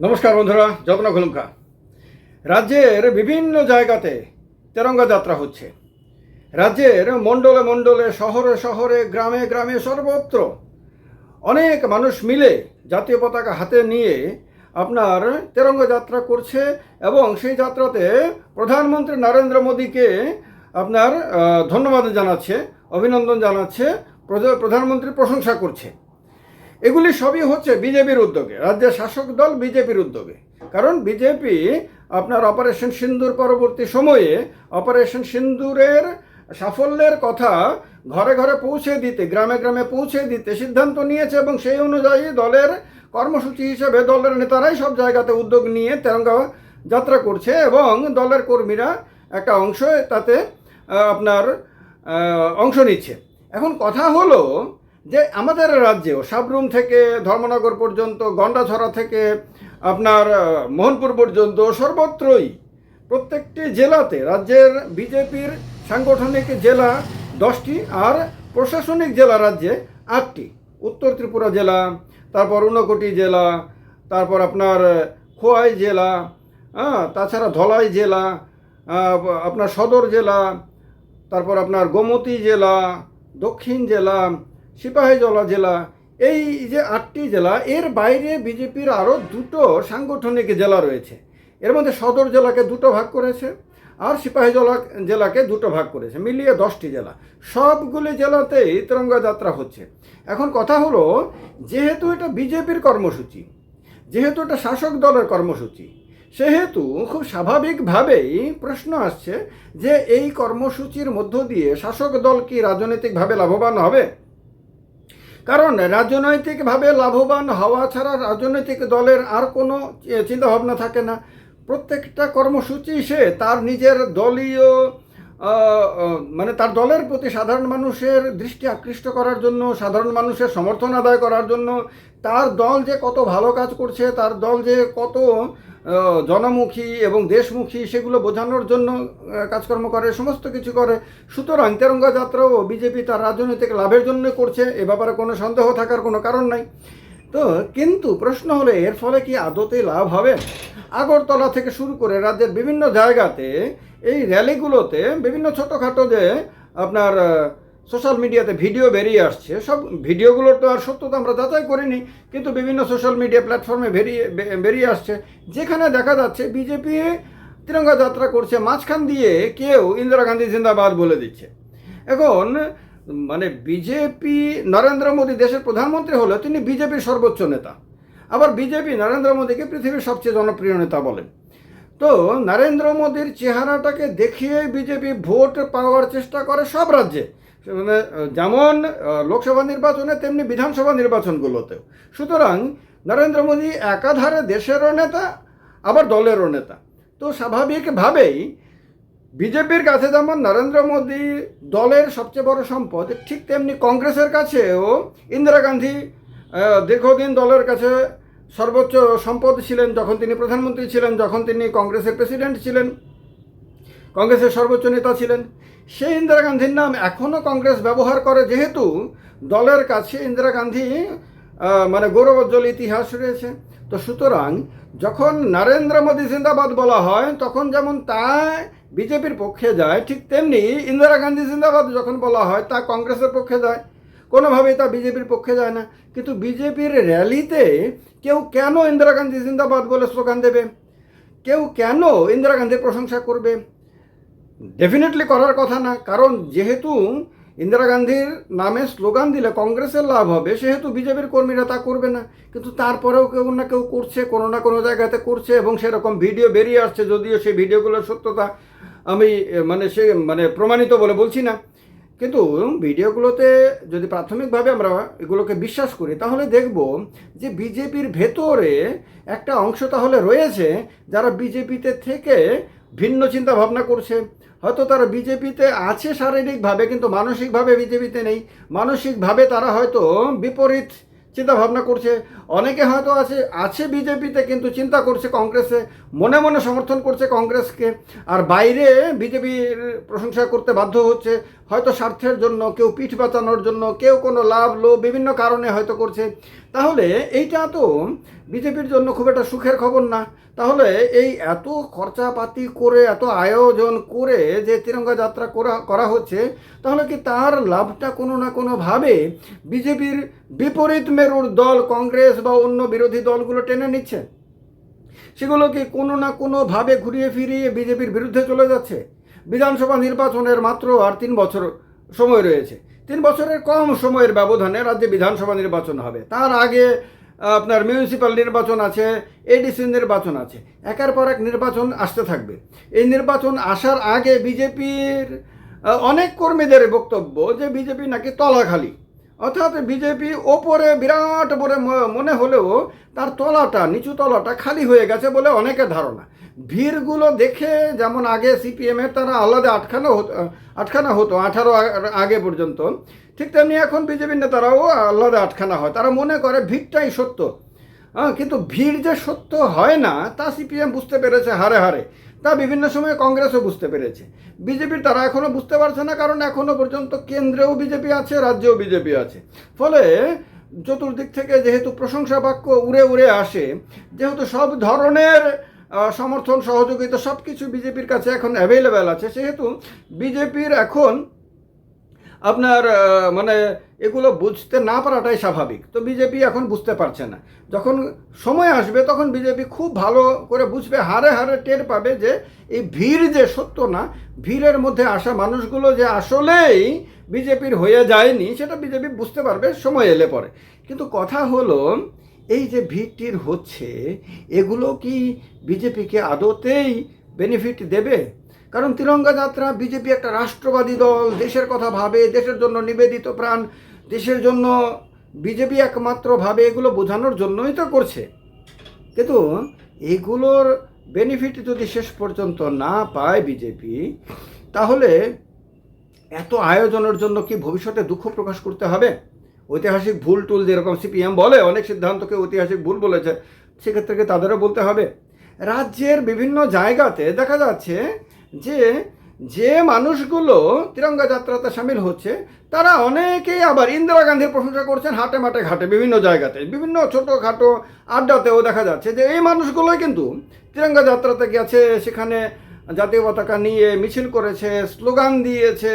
নমস্কার বন্ধুরা যত্ন খুলুমকা রাজ্যের বিভিন্ন জায়গাতে তেরঙ্গা যাত্রা হচ্ছে। রাজ্যের মণ্ডলে মণ্ডলে, শহরে শহরে, গ্রামে গ্রামে সর্বত্র অনেক মানুষ মিলে জাতীয় পতাকা হাতে নিয়ে আপনার তেরঙ্গা যাত্রা করছে এবং সেই যাত্রাতে প্রধানমন্ত্রী নরেন্দ্র মোদীকে আপনার ধন্যবাদ জানাচ্ছে, অভিনন্দন জানাচ্ছে প্রধা- প্রধানমন্ত্রী প্রশংসা করছে। এগুলি সবই হচ্ছে বিজেপির উদ্যোগে। রাজ্যের শাসক দল বিজেপির উদ্যোগে। কারণ বিজেপি আপনার অপারেশন সিন্দুর পরবর্তী সময়ে অপারেশন সিন্দুরের সাফল্যের কথা ঘরে ঘরে পৌঁছে দিতে, গ্রামে গ্রামে পৌঁছে দিতে সিদ্ধান্ত নিয়েছে এবং সেই অনুযায়ী দলের কর্মসূচি হিসেবে দলের নেতারাই সব জায়গাতে উদ্যোগ নিয়ে তেরঙ্গা যাত্রা করছে এবং দলের কর্মীরা একটা অংশ তাতে আপনার অংশ নিচ্ছে। এখন কথা হলো যে আমাদের রাজ্যেও সাবরুম থেকে ধর্মনগর পর্যন্ত গন্ডাছড়া থেকে আপনার মোহনপুর পর্যন্ত সর্বত্রই প্রত্যেকটি জেলাতে রাজ্যের বিজেপির সাংগঠনিক জেলা দশটি আর প্রশাসনিক জেলা রাজ্যে আটটি। উত্তর ত্রিপুরা জেলা, তারপর ঊনকোটি জেলা, তারপর আপনার খোয়াই জেলা হ্যাঁ তাছাড়া ধলাই জেলা আপনার সদর জেলা, তারপর আপনার গোমতী জেলা, দক্ষিণ জেলা সিপাহীজলা জেলা এই যে আটটি জেলা, এর বাইরে বিজেপির আরও দুটো সাংগঠনিক জেলা রয়েছে। এর মধ্যে সদর জেলাকে দুটো ভাগ করেছে আর সিপাহীজলা জেলাকে দুটো ভাগ করেছে, মিলিয়ে দশটি জেলা। সবগুলি জেলাতেই তিরঙ্গা যাত্রা হচ্ছে। এখন কথা হলো, যেহেতু এটা বিজেপির কর্মসূচি, যেহেতু এটা শাসক দলের কর্মসূচি, সেহেতু খুব স্বাভাবিকভাবেই প্রশ্ন আসছে যে এই কর্মসূচির মধ্য দিয়ে শাসক দল কি রাজনৈতিকভাবে লাভবান হবে? কারণ রাজনৈতিকভাবে লাভবান হওয়া ছাড়া রাজনৈতিক দলের আর কোনো চিন্তাভাবনা থাকে না। প্রত্যেকটা কর্মসূচি সে তার নিজের দলীয় মানে তার দলের প্রতি সাধারণ মানুষের দৃষ্টি আকৃষ্ট করার জন্য, সাধারণ মানুষের সমর্থন আদায় করার জন্য, তার দল যে কত ভালো কাজ করছে, তার দল যে কত জনমুখী এবং দেশমুখী সেগুলো বোঝানোর জন্য কাজকর্ম করে, সমস্ত কিছু করে। সুতরাং তেরঙ্গা যাত্রাও বিজেপি তার রাজনৈতিক লাভের জন্য করছে, এ ব্যাপারে কোনো সন্দেহ থাকার কোনো কারণ নাই। তো, কিন্তু প্রশ্ন হলো, এর ফলে কি আদতে লাভ হবে? আগরতলা থেকে শুরু করে রাজ্যের বিভিন্ন জায়গাতে এই র্যালিগুলোতে বিভিন্ন ছোটোখাটো যে আপনার সোশ্যাল মিডিয়াতে ভিডিও বেরিয়ে আসছে। সব ভিডিওগুলোর তো আর সত্যতা আমরা যাচাই করিনি, কিন্তু বিভিন্ন সোশ্যাল মিডিয়া প্ল্যাটফর্মে বেরিয়ে বেরিয়ে আসছে। যেখানে দেখা যাচ্ছে বিজেপি তিরঙ্গা যাত্রা করছে, মাঝখান দিয়ে কেউ ইন্দিরা গান্ধী জিন্দাবাদ বলে দিচ্ছে। এখন মানে বিজেপি নরেন্দ্র মোদী দেশের প্রধানমন্ত্রী হলে তিনি বিজেপির সর্বোচ্চ নেতা। আবার বিজেপি নরেন্দ্র মোদীকে পৃথিবীর সবচেয়ে জনপ্রিয় নেতা বলেন তো নরেন্দ্র মোদীর চেহারাটাকে দেখিয়ে বিজেপি ভোট পাওয়ার চেষ্টা করে সব রাজ্যে। মানে যেমন লোকসভা নির্বাচনে তেমনি বিধানসভা নির্বাচনগুলোতেও। সুতরাং নরেন্দ্র মোদী একাধারে দেশেরও নেতা, আবার দলেরও নেতা। তো স্বাভাবিকভাবেই বিজেপির কাছে যেমন নরেন্দ্র মোদী দলের সবচেয়ে বড় সম্পদ, ঠিক তেমনি কংগ্রেসের কাছেও ইন্দিরা গান্ধী দীর্ঘদিন দলের কাছে সর্বোচ্চ সম্পদ ছিলেন যখন তিনি প্রধানমন্ত্রী ছিলেন, যখন তিনি কংগ্রেসের প্রেসিডেন্ট ছিলেন। কংগ্রেসের সর্বোচ্চ নেতা ছিলেন। সেই ইন্দিরা গান্ধীর নাম এখনও কংগ্রেস ব্যবহার করে, যেহেতু দলের কাছে ইন্দিরা গান্ধী মানে গৌরবোজ্জ্বল ইতিহাস রয়েছে। তো সুতরাং যখন নরেন্দ্র মোদী জিন্দাবাদ বলা হয়, তখন যেমন তা বিজেপির পক্ষে যায়, ঠিক তেমনি ইন্দিরা গান্ধী জিন্দাবাদ যখন বলা হয়, তা কংগ্রেসের পক্ষে যায়। কোনোভাবেই তা বিজেপির পক্ষে যায় না। কিন্তু বিজেপির র্যালিতে কেউ কেন ইন্দিরা গান্ধী জিন্দাবাদ বলে স্লোগান দেবে? কেউ কেন ইন্দিরা গান্ধীর প্রশংসা করবে? ডেফিনেটলি করার কথা না, কারণ যেহেতু ইন্দিরা গান্ধীর নামে স্লোগান দিলে কংগ্রেসের লাভ হবে, সেহেতু বিজেপির কর্মীরা তা করবে না। কিন্তু তারপরেও কেউ না কেউ করছে, কোনো না কোনো জায়গাতে করছে এবং সেরকম ভিডিও বেরিয়ে আসছে, যদিও সেই ভিডিওগুলোর সত্যতা আমি মানে সে মানে প্রমাণিত বলে বলছি না। কিন্তু ভিডিওগুলোতে যদি প্রাথমিকভাবে আমরা এগুলোকে বিশ্বাস করি, তাহলে দেখব যে বিজেপির ভেতরে একটা অংশ তাহলে রয়েছে যারা বিজেপিতে থেকে ভিন্ন চিন্তা ভাবনা করছে। হয়তো তারা বিজেপিতে আছে শারীরিকভাবে, কিন্তু মানসিকভাবে বিজেপিতে নেই। মানসিকভাবে তারা হয়তো বিপরীত চিন্তা ভাবনা করছে। অনেকে হয়তো আছে আছে বিজেপিতে, কিন্তু চিন্তা করছে কংগ্রেসে, মনে মনে সমর্থন করছে কংগ্রেসকে। আর বাইরে বিজেপির প্রশংসা করতে বাধ্য হচ্ছে, হয়তো স্বার্থের জন্য, কেউ পিঠ বাঁচানোর জন্য, কেউ কোনো লাভ, লোভ বিভিন্ন কারণে হয়তো করছে। তাহলে এইটা তো বিজেপির জন্য খুব একটা সুখের খবর না। তাহলে এই এত খরচাপাতি করে, এত আয়োজন করে যে তিরঙ্গা যাত্রা করা করা হচ্ছে, তাহলে কি তার লাভটা কোনো না কোনোভাবে বিজেপির বিপরীত মেরুর দল, কংগ্রেস বা অন্য বিরোধী দলগুলো টেনে নিচ্ছে? সেগুলোকে কোনো না কোনোভাবে ঘুরিয়ে ফিরিয়ে বিজেপির বিরুদ্ধে চলে যাচ্ছে? বিধানসভা নির্বাচনের মাত্র আর তিন বছর সময় রয়েছে। তিন বছরের কম সময়ের ব্যবধানে রাজ্যে বিধানসভা নির্বাচন হবে। তার আগে আপনার মিউনিসিপ্যাল নির্বাচন আছে এডিসি নির্বাচন আছে। একের পর এক নির্বাচন আসতে থাকবে। এই নির্বাচন আসার আগে বিজেপির অনেক কর্মীদের বক্তব্য যে বিজেপি নাকি তলাখালি। অর্থাৎ বিজেপি ওপরে বিরাট বলে মনে হলেও তার তলাটা, নিচু তলাটা খালি হয়ে গেছে বলে অনেকের ধারণা। ভিড়গুলো দেখে যেমন আগে সিপিএমের তারা আলাদা আটখানা হতো আটখানা হতো, আঠারো আগে পর্যন্ত। ঠিক তেমনি এখন বিজেপির নেতারাও আলাদা আটখানা হয়। তারা মনে করে ভিড়টাই সত্য। হ্যাঁ কিন্তু ভিড় যে সত্য হয় না, তা সিপিএম বুঝতে পেরেছে হারে হারে। তা বিভিন্ন সময়ে কংগ্রেসও বুঝতে পেরেছে। বিজেপির তারা এখনও বুঝতে পারছে না, কারণ এখনও পর্যন্ত কেন্দ্রেও বিজেপি আছে, রাজ্যেও বিজেপি আছে। ফলে চতুর্দিক থেকে যেহেতু প্রশংসা বাক্য উড়ে উড়ে আসে, যেহেতু সব ধরনের সমর্থন, সহযোগিতা সব কিছু বিজেপির কাছে এখন অ্যাভেলেবেল আছে। সেহেতু বিজেপির এখন আপনার মানে এগুলো বুঝতে না পারাটাই স্বাভাবিক। তো বিজেপি এখন বুঝতে পারছে না। যখন সময় আসবে, তখন বিজেপি খুব ভালো করে বুঝবে, হারে হারে টের পাবে যে এই ভিড় যে সত্য না, ভিড়ের মধ্যে আসা মানুষগুলো যে আসলেই বিজেপির হয়ে যায়নি, সেটা বিজেপি বুঝতে পারবে, সময় এলে পরে। কিন্তু কথা হলো এই যে ভিড়টির হচ্ছে, এগুলো কি বিজেপিকে আদতেই বেনিফিট দেবে? কারণ তিরঙ্গা যাত্রা বিজেপি একটা রাষ্ট্রবাদী দল, দেশের কথা ভাবে, দেশের জন্য নিবেদিত প্রাণ, দেশের জন্য বিজেপি একমাত্র ভাবে, এগুলো বোঝানোর জন্যই তো করছে। কিন্তু এগুলোর বেনিফিট যদি শেষ পর্যন্ত না পায় বিজেপি, তাহলে এত আয়োজনের জন্য কি ভবিষ্যতে দুঃখ প্রকাশ করতে হবে? ঐতিহাসিক ভুল টুল যেরকম সিপিএম বলে, অনেক সিদ্ধান্তকে ঐতিহাসিক ভুল বলেছে, সেক্ষেত্রে তাদেরও বলতে হবে? রাজ্যের বিভিন্ন জায়গাতে দেখা যাচ্ছে যে যে মানুষগুলো তিরঙ্গা যাত্রাতে সামিল হচ্ছে, তারা অনেকেই আবার ইন্দিরা গান্ধীর প্রশংসা করছেন হাটে মাঠে ঘাটে বিভিন্ন জায়গাতে। বিভিন্ন ছোটোখাটো আড্ডাতেও দেখা যাচ্ছে যে এই মানুষগুলোই কিন্তু তিরঙ্গা যাত্রাতে গেছে, সেখানে জাতীয় পতাকা নিয়ে মিছিল করেছে, স্লোগান দিয়েছে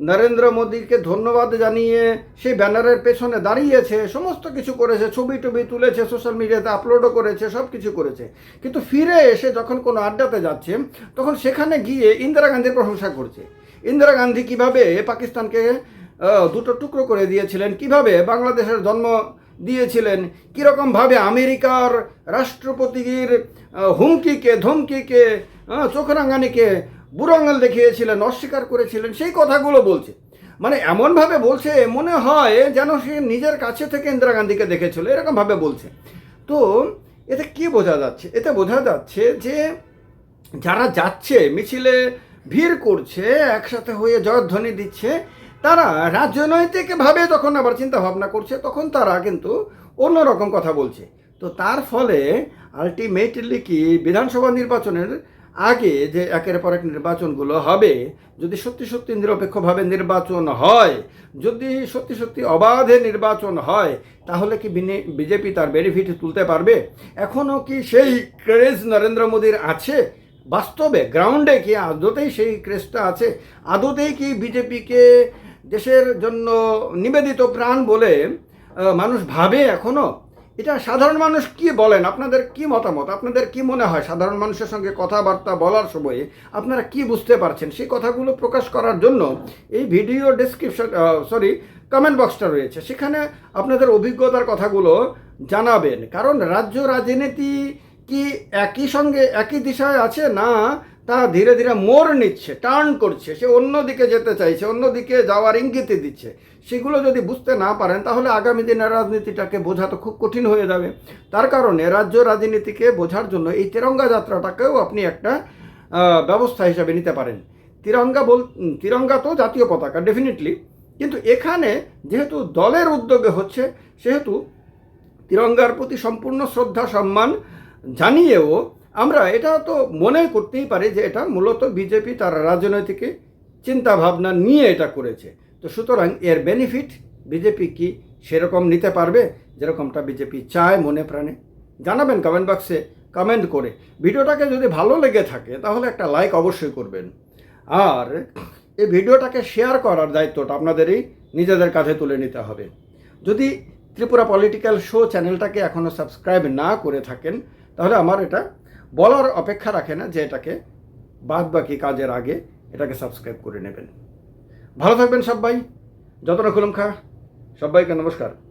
নরেন্দ্র মোদীকে ধন্যবাদ জানিয়ে সেই ব্যানারের পেছনে দাঁড়িয়েছে, সমস্ত কিছু করেছে, ছবি টবি তুলেছে, সোশ্যাল মিডিয়াতে আপলোডও করেছে, সব কিছু করেছে। কিন্তু ফিরে এসে যখন কোনো আড্ডাতে যাচ্ছে, তখন সেখানে গিয়ে ইন্দিরা গান্ধীর প্রশংসা করছে। ইন্দিরা গান্ধী কীভাবে পাকিস্তানকে দুটো টুকরো করে দিয়েছিলেন, কীভাবে বাংলাদেশের জন্ম দিয়েছিলেন, কীরকমভাবে আমেরিকার রাষ্ট্রপতির হুমকিকে, ধমকিকে চোখরাঙ্গানিকে বুড়াঙ্গাল দেখিয়েছিলেন, অস্বীকার করেছিলেন, সেই কথাগুলো বলছে। মানে এমনভাবে বলছে, মনে হয় যেন সে নিজের কাছে থেকে ইন্দিরা গান্ধীকে দেখেছিল, এরকমভাবে বলছে। তো এতে কি বোঝা যাচ্ছে? এতে বোঝা যাচ্ছে যে যারা যাচ্ছে, মিছিলে ভিড় করছে, একসাথে হয়ে জয়ধ্বনি দিচ্ছে, তারা রাজনৈতিকভাবে যখন আবার চিন্তা ভাবনা করছে, তখন তারা কিন্তু অন্যরকম কথা বলছে। তো তার ফলে আলটিমেটলি কি বিধানসভা নির্বাচনের আগে যে একের পর এক নির্বাচনগুলো হবে, যদি সত্যি সত্যি নিরপেক্ষভাবে নির্বাচন হয়, যদি সত্যি সত্যি অবাধে নির্বাচন হয়, তাহলে কি বিজেপি তার বেনিফিট তুলতে পারবে? এখনও কি সেই ক্রেজ নরেন্দ্র মোদীর আছে? বাস্তবে গ্রাউন্ডে কি আদতেই সেই ক্রেজটা আছে? আদতেই কি বিজেপিকে দেশের জন্য নিবেদিত প্রাণ বলে মানুষ ভাবে এখনও? এটা সাধারণ মানুষ কি বলেন? আপনাদের কি মতামত? আপনাদের কি মনে হয় সাধারণ মানুষের সঙ্গে কথাবার্তা বলার সময়ে আপনারা কি বুঝতে পারছেন? সেই কথাগুলো প্রকাশ করার জন্য এই ভিডিও ডেসক্রিপশন সরি কমেন্ট বক্সটা রয়েছে। সেখানে আপনাদের অভিজ্ঞতার কথাগুলো জানাবেন। কারণ রাজ্য রাজনীতি কি একই সঙ্গে, একই দিশায় আছে না তা ধীরে ধীরে মোড় নিচ্ছে টার্ন করছে। সে অন্যদিকে যেতে চাইছে অন্যদিকে যাওয়ার ইঙ্গিতে দিচ্ছে। সেগুলো যদি বুঝতে না পারেন, তাহলে আগামী দিনের রাজনীতিটাকে বোঝা তো খুব কঠিন হয়ে যাবে। তার কারণে রাজ্য রাজনীতিকে বোঝার জন্য এই তিরঙ্গা যাত্রাটাকেও আপনি একটা ব্যবস্থা হিসাবে নিতে পারেন। তিরঙ্গা বল তিরঙ্গা তো জাতীয় পতাকা ডেফিনেটলি কিন্তু এখানে যেহেতু দলের উদ্যোগে হচ্ছে, সেহেতু তিরঙ্গার প্রতি সম্পূর্ণ শ্রদ্ধা, সম্মান জানিয়েও আমরা এটা তো মনে করতেই পারি যে এটা মূলত বিজেপি তার রাজনৈতিক চিন্তা ভাবনা নিয়ে এটা করেছে। তো সুতরাং এর বেনিফিট বিজেপি কি সেরকম নিতে পারবে? যেরকমটা বিজেপি চায় মনে প্রাণে। জানাবেন কমেন্ট বক্সে কমেন্ট করে। ভিডিওটাকে যদি ভালো লেগে থাকে, তাহলে একটা লাইক অবশ্যই করবেন। আর এই ভিডিওটাকে শেয়ার করার দায়িত্বটা আপনাদেরই নিজেদের কাঁধে তুলে নিতে হবে। যদি ত্রিপুরা পলিটিক্যাল শো চ্যানেলটাকে এখনও সাবস্ক্রাইব না করে থাকেন, তাহলে আমার এটা বলার অপেক্ষা রাখে না যে এটাকে বাদ বাকি কাজের আগে এটাকে সাবস্ক্রাইব করে নেবেন। ভালো থাকবেন সবাই যতটা খুলুম খা সবাইকে নমস্কার।